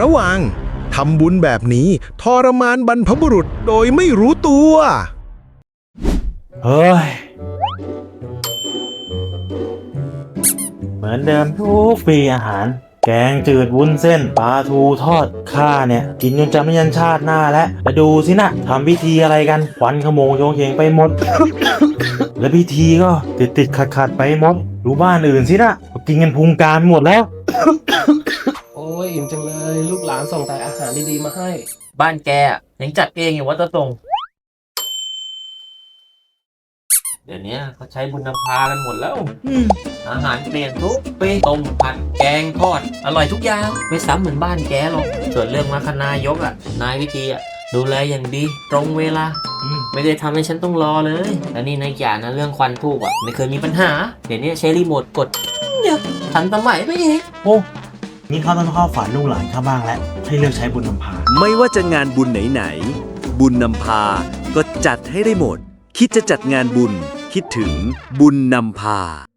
ระวังทำบุญแบบนี้ทรมานบรรพบุรุษโดยไม่รู้ตัว เฮ้ย เหมือนเดิมทุกปีอาหาร แกงจืดวุ้นเส้นปลาทูทอดข้าเนี่ย กินจนจำไม่ยันชาติหน้าแล้วแล้วดูสินะทำพิธีอะไรกันควันขโมงโยงเยงไปหมด แล้วพิธีก็ติดติดขัดขัดๆไปหมดดูบ้านอื่นสินะกินกันพุงกลารหมดแล้ว ยอิ่มจังเลย ลูกหลานส่งแต่อาหารดีๆมาให้ บ้านแกอะยังจัดเองอยู่วัดตะตรงเดี๋ยวนี้เขาใช้บุญนำพากันหมดแล้วอาหารเปลี่ยนทุกปีต้มผัดแกงทอด อร่อยทุกอย่าง ไม่ซ้ำเหมือนบ้านแกหรอก ส่วนเรื่องมาคณายกอะ นายวิธีอะ ดูแลอย่างดี ตรงเวลาอืมไม่ได้ทำให้ฉันต้องรอเลย แล้วนี่นายอย่างนะเรื่องควันทูบอะ ไม่เคยมีปัญหา เดี๋ยวนี้ใช้รีโมทกดเนี่ยทันสมัยไปอีกโอ้ นี่เขาต้องเข้าฝันลูกหลานข้าบ้างแล้วให้เลือกใช้บุญนำพา ไม่ว่าจะงานบุญไหนๆ บุญนำพา ก็จัดให้ได้หมด คิดจะจัดงานบุญ คิดถึงบุญนำพา